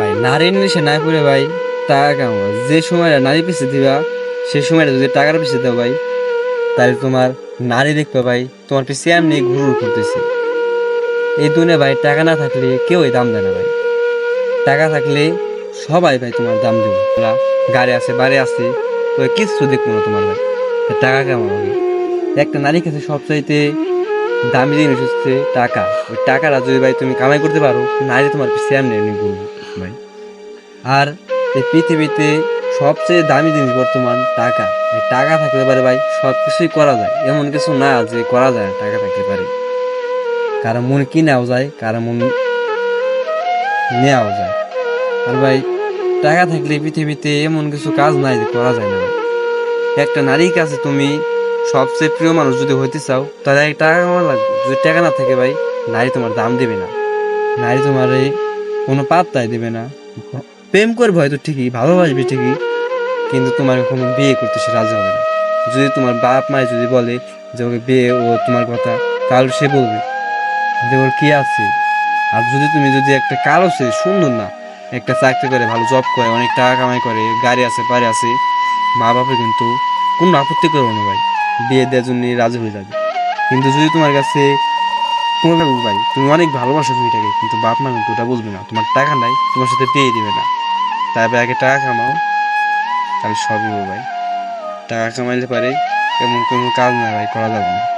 ভাই, নারী নিশে না করে ভাই, টাকা কামাও যে সময়টা নারী পিছিয়ে দিবা সেই সময়টা যদি টাকার পিছিয়ে দাও ভাই, তাহলে তোমার নারী দেখবে ভাই, তোমার পিছিয়ে এমনি ঘুরুর করতেছে। এই দুনিয়া ভাই, টাকা না থাকলে কেউই দাম দেয় না ভাই। টাকা থাকলে সবাই ভাই তোমার দাম দেবে। গাড়ি আছে, বাড়ি আছে, ওই কিচ্ছু দেখব না তোমার ভাই। টাকা কেমন হবে একটা নারীর কাছে সবচাইতে দামি জিনিস হচ্ছে টাকা। ওই টাকাটা যদি ভাই, তুমি কামাই করতে পারো নারী তোমার পিছিয়ে এমনি এমনি ভাই। আর এই পৃথিবীতে সবচেয়ে দামি জিনিস বর্তমান টাকা। টাকা থাকতে পারে ভাই সব কিছুই করা যায়। এমন কিছু না যে করা যায় টাকা থাকতে পারে। কারও মন কিনাও যায়, কারও মন নেওয়াও যায়। আর ভাই, টাকা থাকলে পৃথিবীতে এমন কিছু কাজ নাই যে করা যায় না একটা নারীর কাছে তুমি সবচেয়ে প্রিয় মানুষ যদি হইতে চাও, তাহলে টাকা কামানো লাগবে। যদি টাকা না থাকে ভাই, নারী তোমার দাম দেবে না। নারী তোমার এই কোনো পাত্তাই দেবে না। প্রেম করবে হয়তো ঠিকই, ভালোবাসবে ঠিকই, কিন্তু তোমার কোনো বিয়ে করতে সে রাজি হবে না। যদি তোমার বাপ মায় যদি বলে যে ওকে বিয়ে ও তোমার কথা, তাহলে সে বলবে যে ওর কি আছে? আর যদি তুমি যদি একটা কালো সে সুন্দর না, একটা চাকরি করে, ভালো জব করে, অনেক টাকা কামাই করে, গাড়ি আছে, বাড়ি আছে মা বাপে কিন্তু কোনো আপত্তি করবে না ভাই। বিয়ে দেওয়ার জন্য রাজি হয়ে যাবে। কিন্তু যদি তোমার কাছে কোনো উপায় তুমি অনেক ভালোবাসো মেয়েটাকে, কিন্তু বাপ মা কিন্তু ওটা বুঝবে না। তোমার টাকা নাই, তোমার সাথে পেয়ে দেবে না। তারপরে আগে টাকা কামাও, তাহলে সবই ভাই। টাকা কামাইলে পারে এমন কোনো কাজ না ভাই, করা যাবে না।